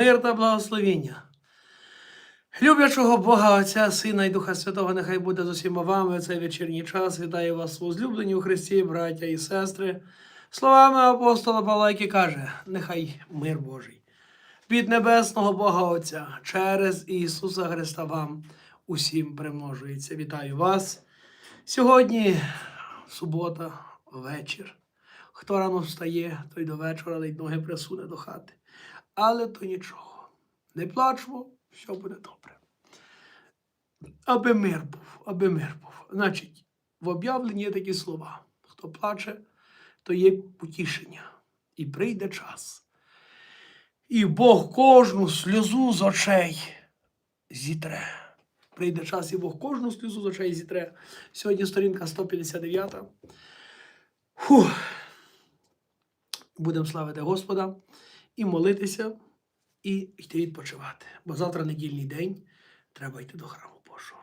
Мир та благословіння. Люблячого Бога, Отця, Сина і Духа Святого, нехай буде з усіма вами цей вечірній час. Вітаю вас, возлюблені у Христі, браття і сестри. Словами апостола Павла, який каже: нехай мир Божий від небесного Бога Отця через Ісуса Христа вам усім примножується. Вітаю вас. Сьогодні субота, вечір. Хто рано встає, той до вечора ледь ноги присуне до хати. Але то нічого. Не плачмо, все буде добре. Аби мир був, аби мир був. Значить, в об'явленні є такі слова. Хто плаче, то є потішення. І прийде час. І Бог кожну сльозу з очей зітре. Прийде час, і Бог кожну сльозу з очей зітре. Сьогодні сторінка 159. Фух. Будемо славити Господа і молитися, і йти відпочивати. Бо завтра недільний день треба йти до храму Божого.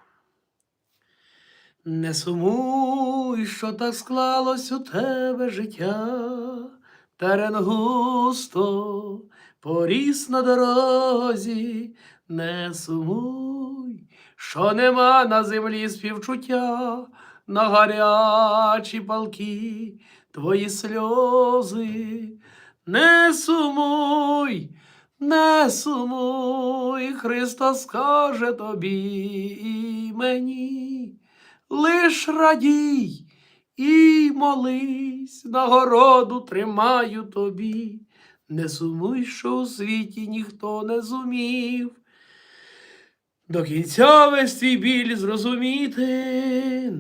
Не сумуй, що так склалось у тебе життя, терен густо поріс на дорозі, не сумуй, що нема на землі співчуття, на гарячі палки твої сльози. Не сумуй, не сумуй, Христос скаже тобі і мені, лиш радій і молись, нагороду тримаю тобі. Не сумуй, що у світі ніхто не зумів. До кінця весь твій біль зрозуміти,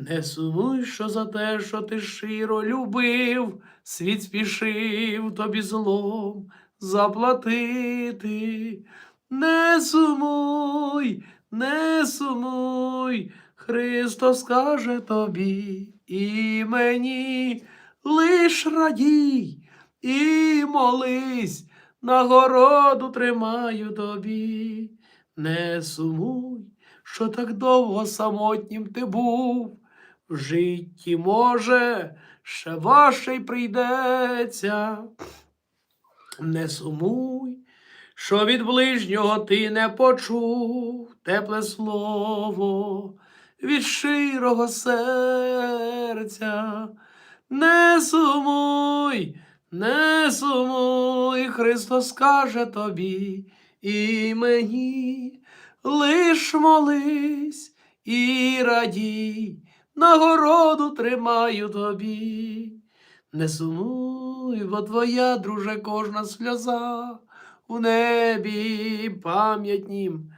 не сумуй, що за те, що ти щиро любив, світ спішив тобі злом заплатити. Не сумуй, не сумуй, Христос скаже тобі і мені, лиш радій і молись, нагороду тримаю тобі. Не сумуй, що так довго самотнім ти був. В житті, може, ще важче й прийдеться. Не сумуй, що від ближнього ти не почув тепле слово від щирого серця. Не сумуй, не сумуй, Христос скаже тобі і мені, лиш молись і радій, нагороду тримаю тобі. Не сумуй, бо твоя, друже, кожна сльоза у небі пам'ятнім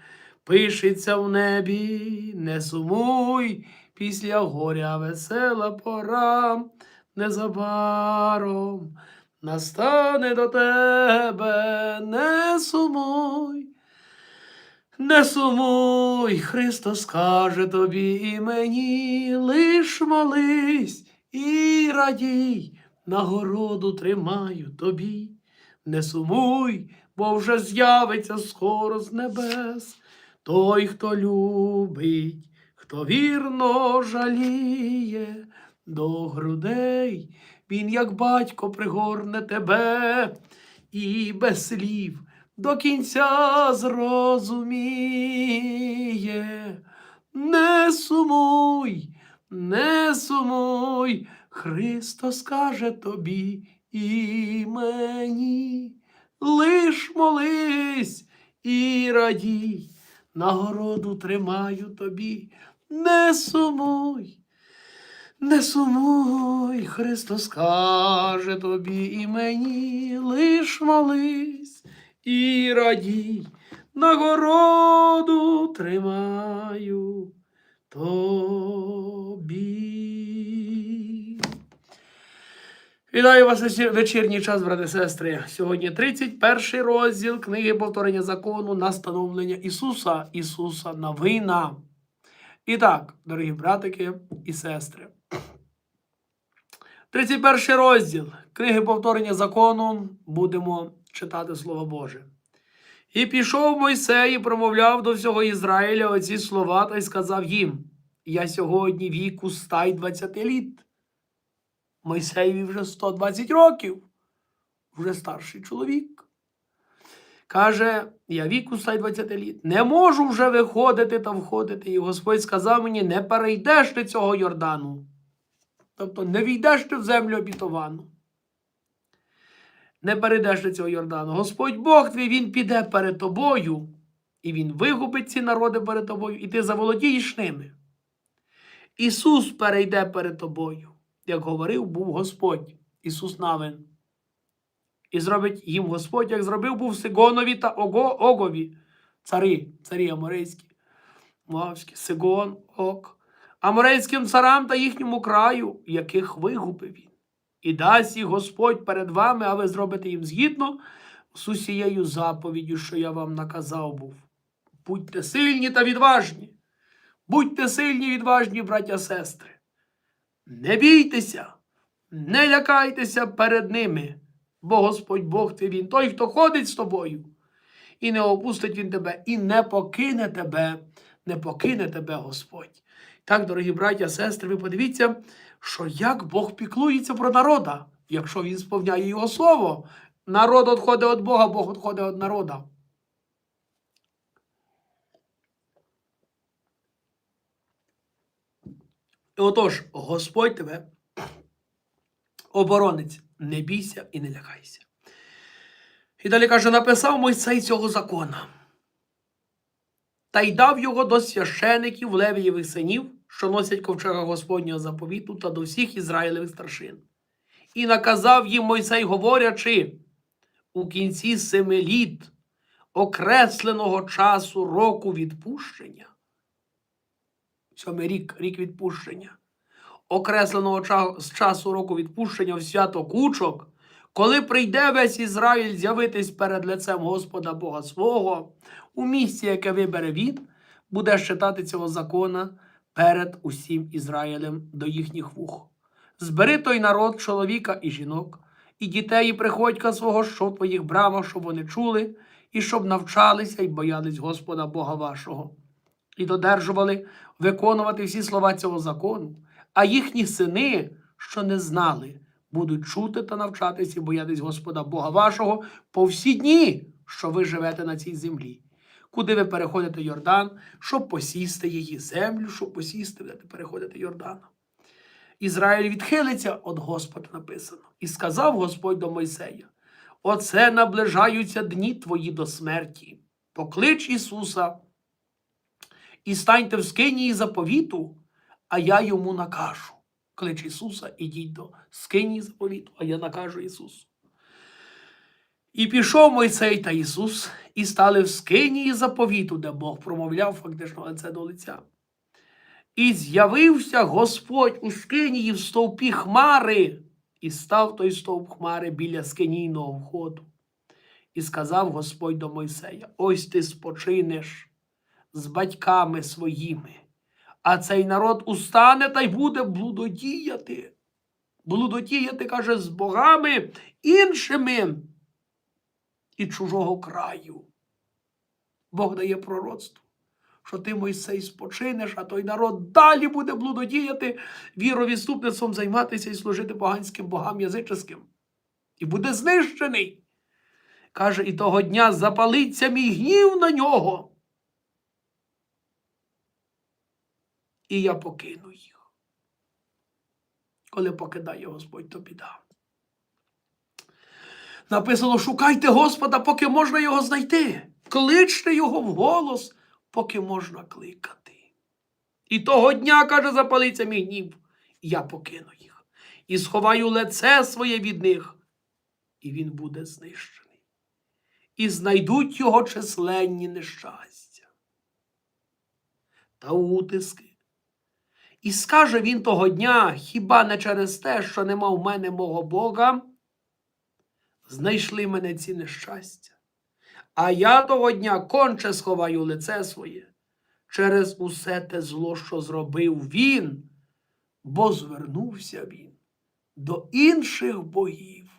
пишеться в небі, не сумуй, після горя весела пора, незабаром настане до тебе, не сумуй. Не сумуй, Христос скаже тобі і мені, лиш молись і радій, нагороду тримаю тобі. Не сумуй, бо вже з'явиться скоро з небес. Той, хто любить, хто вірно жаліє до грудей, він, як батько, пригорне тебе. І без слів до кінця зрозуміє. Не сумуй, не сумуй, Христос скаже тобі і мені, лиш молись і радій, нагороду тримаю тобі, не сумуй. Не сумуй, Христос скаже тобі і мені, лиш молись і радій, нагороду тримаю тобі. Вітаю вас вечір- вечірній час, брати сестри. Сьогодні 31 розділ книги повторення закону на становлення Ісуса, Ісуса новина. І так, дорогі братики і сестри. 31 розділ книги повторення закону будемо читати Слово Боже. І пішов Мойсей і промовляв до всього Ізраїля оці слова та й сказав їм: Я сьогодні віку ста й двадцяти літ. Мойсеєві вже 120 років, вже старший чоловік. Каже, я віку стай 20 літ, не можу вже виходити та входити. І Господь сказав мені: не перейдеш ти цього Йордану. Тобто не війдеш ти в землю обітовану. Не перейдеш ти цього Йордану. Господь Бог твій, Він піде перед тобою, і Він вигубить ці народи перед тобою, і ти заволодієш ними. Ісус перейде перед тобою, як говорив був Господь, Ісус Навин. І зробить їм Господь, як зробив був Сигонові та Ого, Огові, цари, царі аморейські, Моавські, Сигон, Ог, аморейським царам та їхньому краю, яких вигубив він. І дасть їх Господь перед вами, а ви зробите їм згідно з усією заповіддю, що я вам наказав був. Будьте сильні та відважні. Будьте сильні і відважні, браття сестри. Не бійтеся, не лякайтеся перед ними, бо Господь Бог твій він той, хто ходить з тобою, і не опустить він тебе, і не покине тебе, не покине тебе Господь. Так, дорогі браття, сестри, ви подивіться, що як Бог піклується про народа, якщо він сповняє його слово. Народ відходить від Бога, Бог відходить від народа. І отож, Господь тебе оборонець, не бійся і не лякайся. І далі каже, написав Мойсей цього закона. Та й дав його до священиків Левієвих синів, що носять ковчега Господнього заповіту, та до всіх Ізраїлевих старшин. І наказав їм Мойсей, говорячи, у кінці семи літ окресленого часу року відпущення, сьомий рік, рік відпущення, окресленого з часу року відпущення в свято кучок, коли прийде весь Ізраїль з'явитись перед лицем Господа Бога свого, у місці, яке вибере він, буде щитати цього закона перед усім Ізраїлем до їхніх вух. Збери той народ, чоловіка і жінок, і дітей, і приходька свого, що в твоїх брамах, щоб вони чули, і щоб навчалися і боялись Господа Бога вашого і додержували виконувати всі слова цього закону, а їхні сини, що не знали, будуть чути та навчатись і боятись Господа Бога вашого по всі дні, що ви живете на цій землі. Куди ви переходите Йордан, щоб посісти її землю, щоб посісти, будете переходити Йорданом. Ізраїль відхилиться від Господа написано. І сказав Господь до Мойсея: Оце наближаються дні твої до смерті. Поклич Ісуса і станьте в скинії заповіту, а я йому накажу. Клич Ісуса, ідіть до скинії заповіту, а я накажу Ісусу. І пішов Мойсей та Ісус, і стали в скинії заповіту, де Бог промовляв фактично лице до лиця. І з'явився Господь у скинії в стовпі хмари, і став той стовп хмари біля скинійного входу. І сказав Господь до Мойсея: Ось ти спочинеш з батьками своїми, а цей народ устане та й буде блудодіяти. Блудодіяти, каже, з богами іншими і чужого краю. Бог дає пророцтво, що ти, Мойсей, спочинеш, а той народ далі буде блудодіяти, віровідступництвом займатися і служити поганським богам язическим. І буде знищений. Каже, і того дня запалиться мій гнів на нього. І я покину їх. Коли покидає Господь, то біда. Написано: шукайте Господа, поки можна його знайти. Кличте його в голос, поки можна кликати. І того дня, каже, запалиться мій гнів, я покину їх. І сховаю лице своє від них, і він буде знищений. І знайдуть його численні нещастя та утиски. І скаже він того дня, хіба не через те, що нема в мене мого Бога, знайшли мене ці нещастя. А я того дня конче сховаю лице своє через усе те зло, що зробив він, бо звернувся він до інших богів.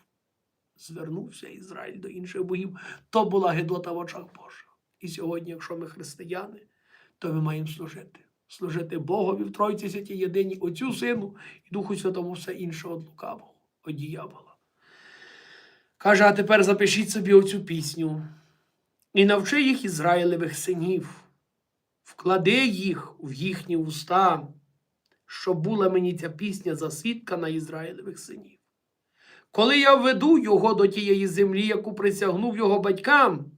Звернувся Ізраїль до інших богів. То була гидота в очах Божих. І сьогодні, якщо ми християни, то ми маємо служити. Служити Богові в Тройці Святій Єдині, Отцю Сину і Духу Святому все інше від лукавого, від діявола. Каже, а тепер запишіть собі оцю пісню. і навчи їх Ізраїлевих синів, вклади їх в їхні уста, щоб була мені ця пісня за свідка на Ізраїлевих синів. Коли я введу його до тієї землі, яку присягнув його батькам,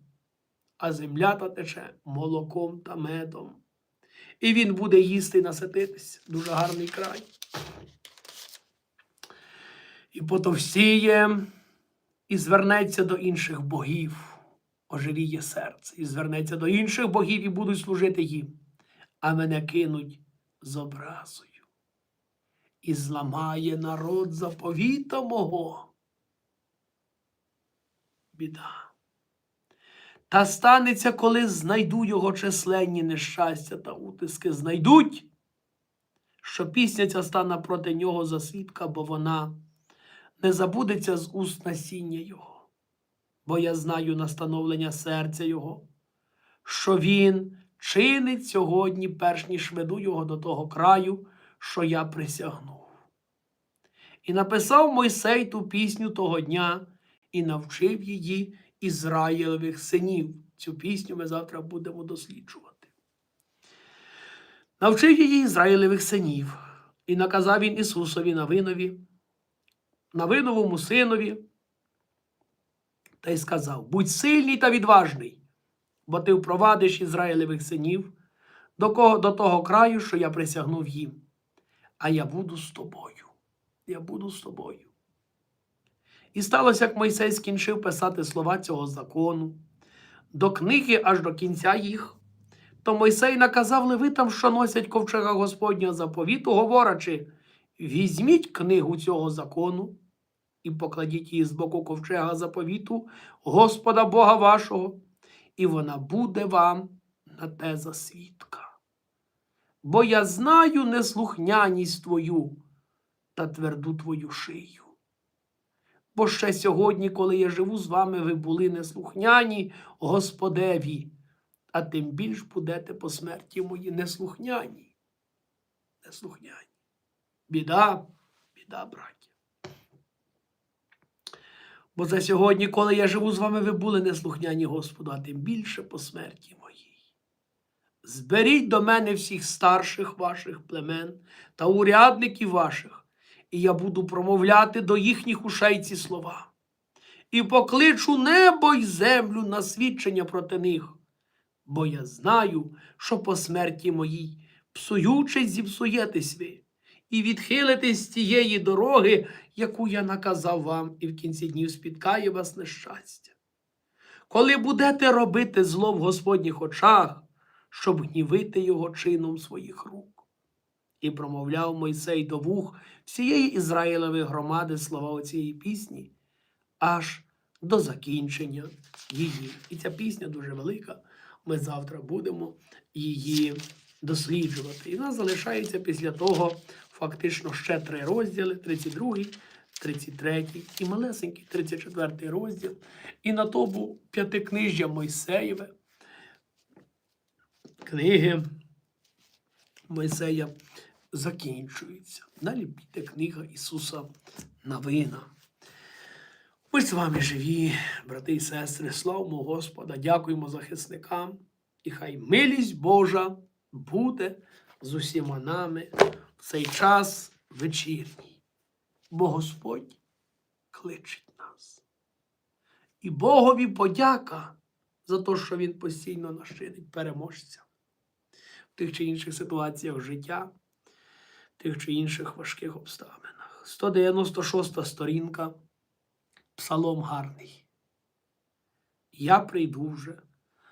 а земля та тече молоком та медом. І він буде їсти і насититися. Дуже гарний край. І потовстіє, і звернеться до інших богів, ожиріє серце, і звернеться до інших богів і будуть служити їм, а мене кинуть з образою. І зламає народ заповіта мого. Біда. Та станеться, коли знайду його численні нещастя та утиски, знайдуть, що пісня ця стане проти нього за свідка, бо вона не забудеться з уст насіння його, бо я знаю настановлення серця його, що він чинить сьогодні, перш ніж веду його до того краю, що я присягнув. І написав Мойсей ту пісню того дня і навчив її Ізраїлевих синів. Цю пісню ми завтра будемо досліджувати. Навчив її Ізраїлевих синів, і наказав він Ісусові Навинові, Навиновому синові, та й сказав: Будь сильний та відважний, бо ти впровадиш Ізраїлевих синів до, кого, до того краю, що я присягнув їм. А я буду з тобою. Я буду з тобою. І сталося, як Мойсей скінчив писати слова цього закону, до книги аж до кінця їх. То Мойсей наказав левитам, що носять ковчега Господнього заповіту, говорячи: візьміть книгу цього закону і покладіть її з боку ковчега заповіту Господа Бога вашого, і вона буде вам на те за свідка. Бо я знаю неслухняність твою та тверду твою шию. Бо ще сьогодні, коли я живу з вами, ви були неслухняні Господеві, а тим більш будете по смерті мої неслухняні. Неслухняні. Біда, біда, браття. Бо за сьогодні, коли я живу з вами, ви були неслухняні Господу, а тим більше по смерті моїй. Зберіть до мене всіх старших ваших племен та урядників ваших, і я буду промовляти до їхніх ушей ці слова. І покличу небо й землю на свідчення проти них, бо я знаю, що по смерті моїй псуючись зіпсуєтесь ви, і відхилитесь з тієї дороги, яку я наказав вам, і в кінці днів спіткає вас нещастя. Коли будете робити зло в Господніх очах, щоб гнівити його чином своїх рук. І промовляв Мойсей до вух всієї Ізраїлевої громади слова цієї пісні, аж до закінчення її. І ця пісня дуже велика. Ми завтра будемо її досліджувати. І в нас залишається після того фактично ще три розділи: 32, 33 і малесенький 34 розділ. І на тому п'ятикнижжя Мойсеєве, книги Мойсея закінчується. Далі піде книга Ісуса Навина. Ми з вами живі, брати і сестри, славимо Господа, дякуємо захисникам, і хай милість Божа буде з усіма нами цей час вечірній. Бо Господь кличить нас. І Богові подяка за те, що Він постійно нас чинить переможця в тих чи інших ситуаціях життя, в тих чи інших важких обставинах. 196 сторінка. Псалом гарний. Я прийду вже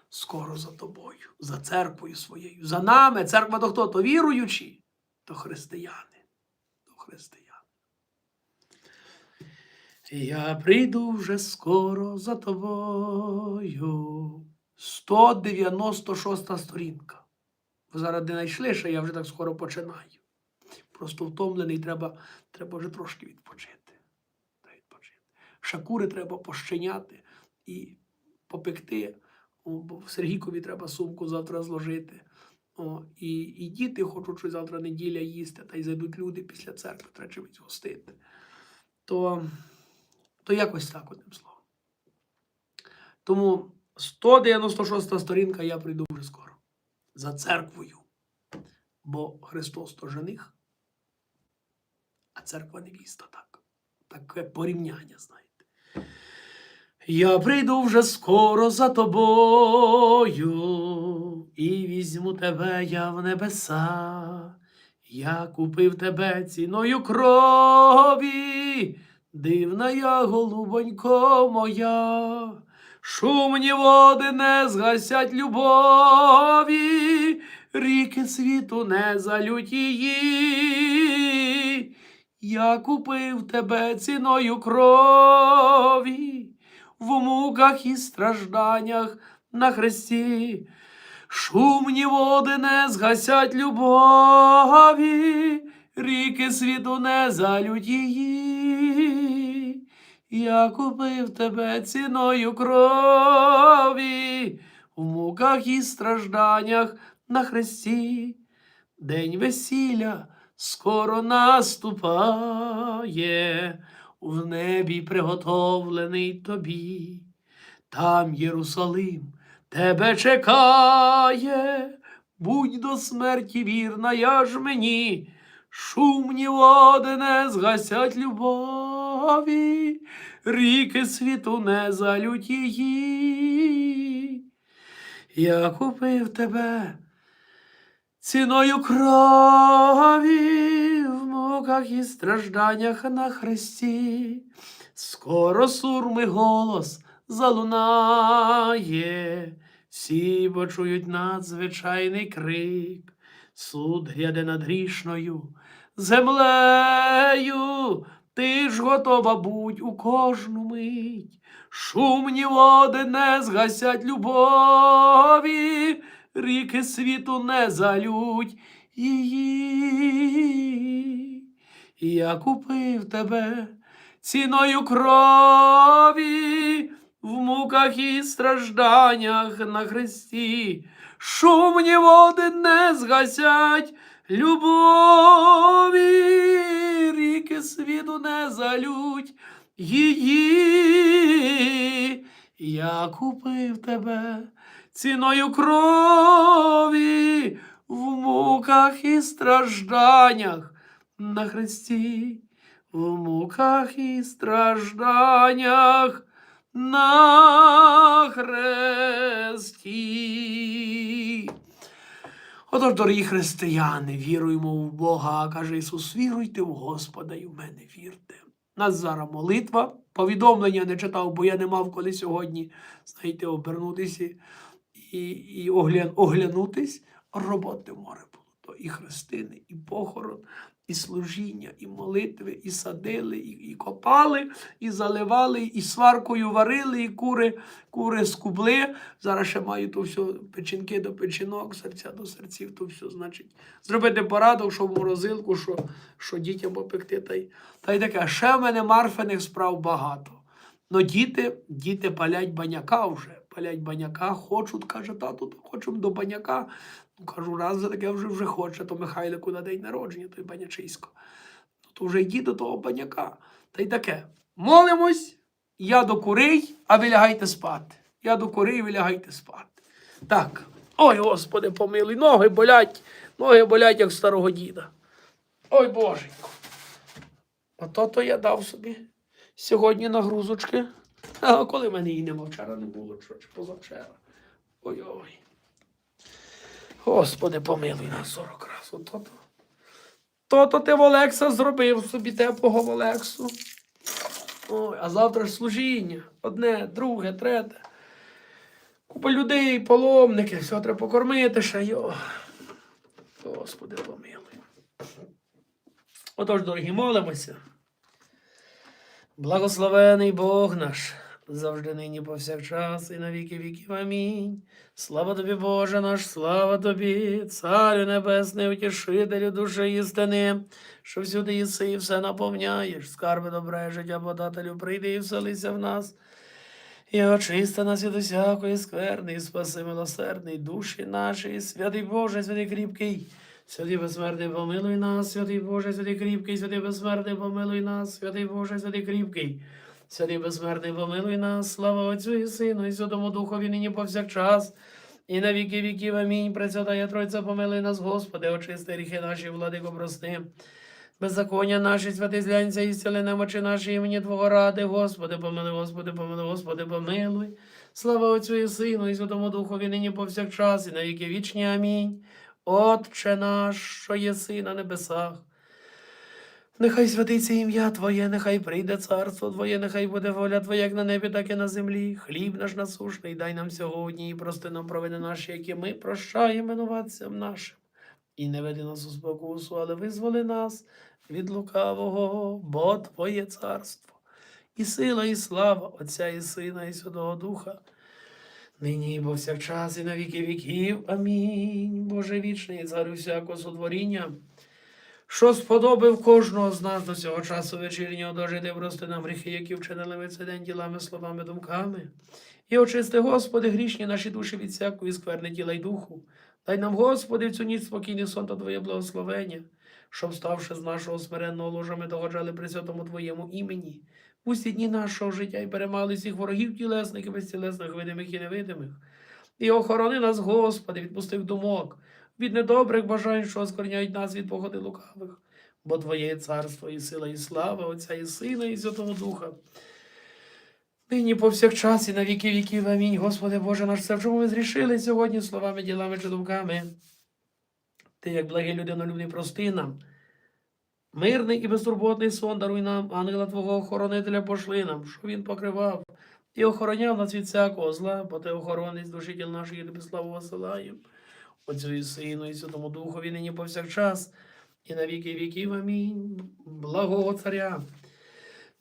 скоро за тобою, за церквою своєю, за нами. Церква то хто? То віруючі, то християни. То християни. Я прийду вже скоро за тобою. 196 сторінка. Ви зараз не знайшли, що я вже так скоро починаю. Просто втомлений, треба, треба вже трошки відпочити. Треба відпочити. Шакури треба пощеняти і попекти. Сергійкові треба сумку завтра зложити. О, і, і діти хочуть, що завтра неділя їсти, та й зайдуть люди після церкви, треба чимось гостити. То, то якось так одним словом. Тому 196 сторінка, я прийду вже скоро. За церквою. Бо Христос то жених, а церква невіста так. Таке порівняння, знаєте. Я прийду вже скоро за тобою і візьму тебе я в небеса. Я купив тебе ціною крові, дивна я, голубонько моя. Шумні води не згасять любові, ріки світу не залють її. Я купив тебе ціною крові, в муках і стражданнях на хресті. Шумні води не згасять любові, ріки світу не залють її. Я купив тебе ціною крові, в муках і стражданнях на хресті. День весілля скоро наступає, в небі приготовлений тобі. Там Єрусалим тебе чекає, будь до смерті вірна, я ж мені, шумні води не згасять любові, ріки світу не залють її. Я купив тебе ціною крові в муках і стражданнях на хресті. Скоро сурми голос залунає, всі почують надзвичайний крик, суд гряде над грішною. Землею, ти ж готова будь у кожну мить. Шумні води не згасять любові, ріки світу не залють її. Я купив тебе ціною крові в муках і стражданнях на хресті. Шумні води не згасять любові, ріки світу не залють її. Я купив тебе ціною крові в муках і стражданнях на хресті, в муках і стражданнях на хресті. Отож, дорогі християни, віруємо в Бога, каже Ісус, віруйте в Господа і в мене вірте. Нас зараз молитва. Повідомлення не читав, бо я не мав коли сьогодні, знаєте, обернутися і, і огля, оглянутись. Роботи море було. То і хрестини, і похорон, і служіння, і молитви, і садили, і, і копали, і заливали, і сваркою варили, і кури, кури скубли. Зараз ще маю то все, печінки до печінок, серця до серців, то все, значить, зробити порадок, що в морозилку, що, що дітям попекти. Та й, та й таке. Ще в мене марфиних справ багато. Ну, діти, діти палять баняка вже. Палять баняка, хочуть, каже, тату, хочемо до баняка. Кажу, раз за таке вже вже хоче, то Михайлику на день народження, той банячисько. Ну, то вже йди до того баняка. Та й таке. Молимось, я до курей, а ви лягайте спати. Я до курей, ви лягайте спати. Так. Ой, Господи, помилуй, ноги болять, ноги болять, як старого діда. Ой, боженько. Ото то я дав собі сьогодні нагрузочки. А коли в мене її нема, вчора не було, чи позавчора. Ой-ой. Господи, помилуй нас 40 разів. То-то. То-то ти в Олекса зробив собі теплого в Олексу. Ой, а завтра ж служіння. Одне, друге, третє. Купа людей, паломники, все треба покормити ще. Йо. Господи, помилуй. Отож, дорогі, молимося. Благословений Бог наш, завжди нині повсякчас і на віки віків. Амінь. Слава тобі, Боже наш, слава тобі, Царю Небесний, утішителю душі істини, що всюди єси і все наповняєш, скарби добре життя подателю, прийди і вселися в нас. І очисти нас від усякої скверни, і спаси милосердний душі наші, святий Боже, святий кріпкий. Святий безсмертний, помилуй нас, святий Боже, святий кріпкий, святий безсмертний, помилуй нас, святий Боже, святий кріпкий. Святий безсмертний, помилуй нас, слава Отцю і Сину, і Святому Духові нині повсякчас, і на віки віків. Амінь. Пресвятая Тройця, помилуй нас, Господи, очисти гріхи наші, владико, прости. Беззаконня наші, святи злянця і зціли немочі наші імені Твого ради, Господи, помилуй, Господи, помилуй, Господи, помилуй. Слава Отцю і Сину, і Святому Духові нині повсякчас, і на віки вічні. Амінь. Отче наш, що єси на небесах. Нехай святиться ім'я Твоє, нехай прийде царство Твоє, нехай буде воля Твоя, як на небі, так і на землі. Хліб наш насушний, дай нам сьогодні і прости нам провини наші, які ми прощаємо винуватцям нашим. І не веди нас у спокусу, але визволи нас від лукавого, бо Твоє царство, і сила, і слава Отця і Сина, і Святого Духа. Нині і повсякчас, і на віки віків. Амінь. Боже вічний, царю всякого сотворіння що сподобив кожного з нас до цього часу вечірнього дожити, прости нам гріхи, які вчинили ми цей день ділами, словами, думками. І очисти, Господи, грішні наші душі від всякої скверни тіла й духу. Дай нам, Господи, в цю ніч спокійний сон та Твоє благословення, щоб, ставши з нашого смиренного ложа, ми догоджали при святому Твоєму імені. В усі дні нашого життя і перемали всіх ворогів тілесних і безтілесних, видимих і невидимих. І охорони нас, Господи, від пустих думок, від недобрих бажань, що оскорняють нас від погоди лукавих. Бо Твоє царство, і сила, і слава, Отця і Сина, і Святого Духа. Нині повсякчас і на віки віків. Амінь. Господи Боже наш, все, в чому ми зрішили сьогодні словами, ділами чи думками. Ти, як благий людинолюбний, прости нам. Мирний і безтурботний сон даруй нам, ангела Твого охоронителя пошли нам, що він покривав і охороняв нас від всякого зла, бо ти охоронець душі тіл нашої, тобі славу посилаємо. Отцю і Сину, і Святому Духові нині повсякчас, і на віки віків. Амінь. Благого Царя.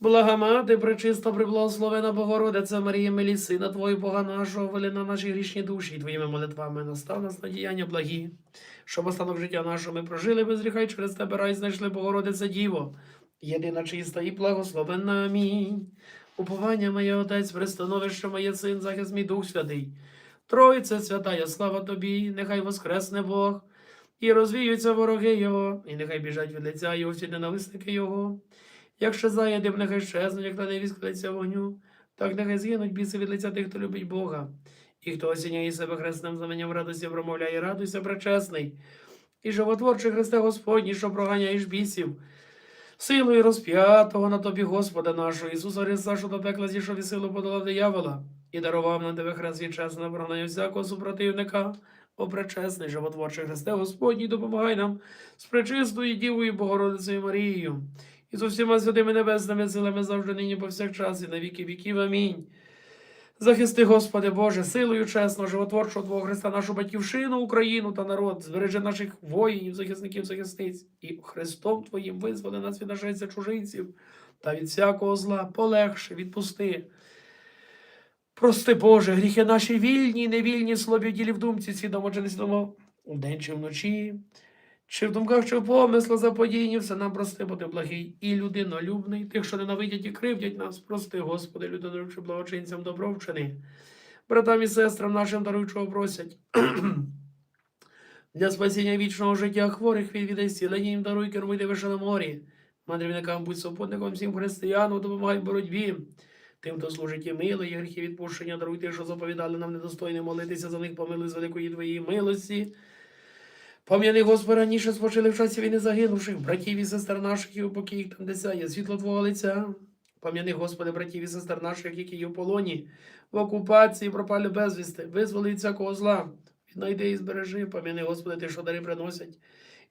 Блага мати, пречиста, приблагословена Богородиця Марія, милі сина Твої, Бога нашого, вели на наші грішні душі, і Твоїми молитвами настав нас на діяння благі, щоб останок життя нашого ми прожили без гріха, і через Тебе рай знайшли Богородиця Діво, єдина чиста і благословенна. Амінь. Уповання моє Отець, пристановище моє Син, захист мій Дух Святий. Тройце святая, слава тобі, нехай воскресне Бог, і розвіються вороги Його, і нехай біжать від лиця Його всі ненависники Його. Якщо заєдем, нехай щезнуть, як та невість лиця вогню, так нехай згинуть біси від лиця тих, хто любить Бога. І хто осіняє себе хресним знаменням радості, промовляє, радуйся, пречесний, і животворчий Христе Господній, що проганяєш бісів. Силою розп'ятого на тобі, Господа нашого, Ісуса Христа, що до пекла зійшов і силу подолав диявола, і дарував нам тебе хрест вічесне на прогнання всякого супротивника. О пречесний, животворчий Христе Господній, допомагай нам з пречистою Дівою Богородицею Марією, і з усіма святими небесними силами завжди нині повсякчас і на віки віків. Амінь. Захисти, Господи Боже, силою чесного, животворчого Твого Христа, нашу батьківщину, Україну та народ, збережи наших воїнів, захисників, захисниць, і Христом Твоїм визволи нас від нашестя чужинців та від всякого зла, полегше, відпусти. Прости, Боже, гріхи наші вільні, невільні, слабі ділі в думці, свідомо чи несвідомо, вдень чи вночі, чи в думках, чи в помислах заподіяні, все нам прости, бо ти благий і людинолюбний, тих, що ненавидять і кривдять нас, прости, Господи, людинолюбчим благочинцям добро вчини. Братам і сестрам нашим даруй, чого просять. Для спасіння вічного життя хворих від віддай зцілення їм даруй, кермуй на морі. Мандрівникам будь супутником всім християнам, допомагай боротьбі. Тим, хто служить і мило, і гріхи відпущення, даруй тих, що заповідали нам недостойне молитися за них, помилуй з великої твоєї милості. Пам'яни, Господи, раніше спочили в часі війни загинувших, братів і сестер наших, і упокій їх там, де сяє світло Твого лиця. Пам'яни, Господи, братів і сестер наших, які є в полоні, в окупації, пропали безвісти, визволи від всякого зла. Віднайди і збережи, пам'яни, Господи, ти, що дари приносять.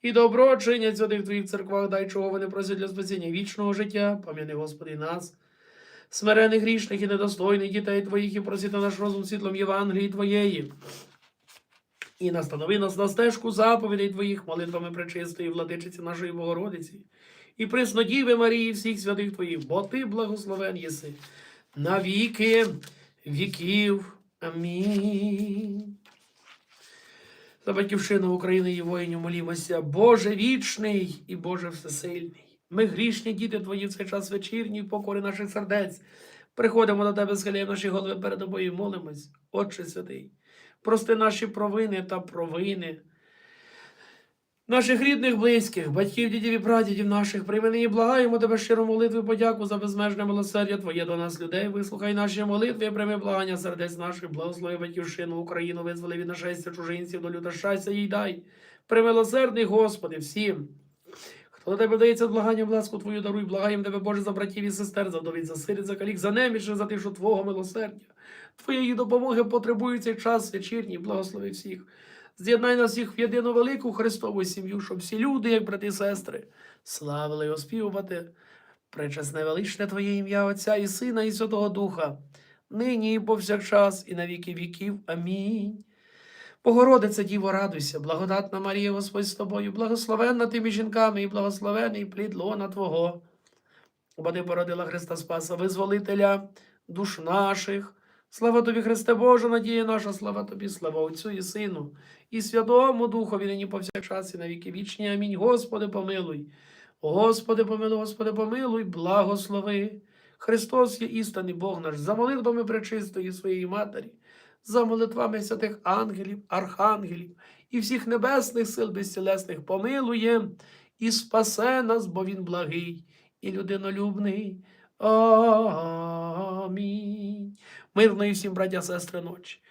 І добро чинять в Твоїх церквах, дай чого вони просять для спасіння вічного життя. Пам'яни, Господи, нас, смирених грішних і недостойних дітей Твоїх, і просити наш розум світлом Євангелії Твоєї. І настанови нас на стежку заповідей Твоїх молитвами пречистої владичиці нашої Богородиці, і приснодіви Марії всіх святих Твоїх, бо Ти благословен єси на віки віків. Амінь. За батьківщину України і воїнів молімося, Боже вічний і Боже всесильний. Ми грішні діти Твої в цей час вечірній, в покорі наших сердець. Приходимо до Тебе, схиляємо наші голови перед тобою і молимось, Отче святий прости наші провини та провини. наших рідних, близьких, батьків, дідів і прадідів наших, приймени і благаємо тебе щиро молитви, подяку за безмежне милосердя Твоє до нас, людей. Вислухай наші молитви, прийми благання сердець наших, благослови батьківщину, Україну, визволи від нашестя чужинців, долю та щастя їй дай. Примилосердний, Господи, всім. До тебе дається благанням, ласку Твою даруй, благаєм тебе, Боже, за братів і сестер, за вдовіць, за сиріт, за калік, за немічних, за тишу Твого милосердя. Твоєї допомоги потребує цей час вечірній, благослови всіх. З'єднай нас всіх в єдину велику Христову сім'ю, щоб всі люди, як брати і сестри, славили і оспівувати. Пречесне величне Твоє ім'я Отця і Сина, і Святого Духа, нині і повсякчас, і на віки віків. Амінь. Богородице, Діво, радуйся, благодатна Марія, Господь з тобою, благословенна ти між жінками, і благословений плід лона Твого. Бо ти породила Христа Спаса, визволителя душ наших. Слава тобі, Христе Боже, надія наша, слава тобі, слава Отцю і Сину, і Святому Духові нині повсякчас, і на віки вічні. Амінь. Господи, помилуй. Господи, помилуй, Господи, помилуй, благослови. Христос є істинний Бог наш, за молитвами пречистої своєї Матері, за молитвами святих ангелів, архангелів і всіх небесних сил безцілесних помилує і спасе нас, бо Він благий і людинолюбний. Амінь. Мирної всім, браття, сестри, ночі.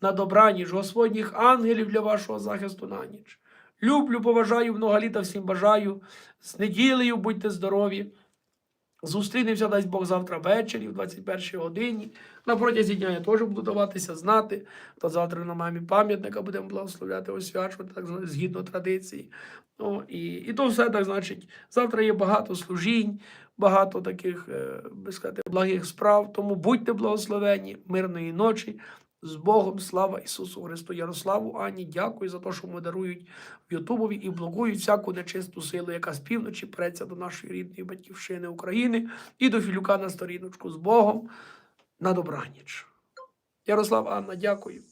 На добраніч Господніх ангелів для вашого захисту на ніч. Люблю, поважаю, много літа всім бажаю. З неділею будьте здорові. Зустрінемося, дасть Бог завтра ввечері, в 21 годині. На протязі дня я теж буду даватися знати. То завтра на мамі пам'ятника будемо благословляти, освячувати, так згідно традиції. Ну, і, і то все так, значить, завтра є багато служінь, багато таких, е, би сказати, благих справ. Тому будьте благословені, мирної ночі. З Богом, слава Ісусу Христу, Ярославу, Ані, дякую за те, що модерують в Ютубові і блокують всяку нечисту силу, яка з півночі преться до нашої рідної батьківщини України і до Філюка на сторіночку з Богом на добраніч. Ярослав Анна, дякую.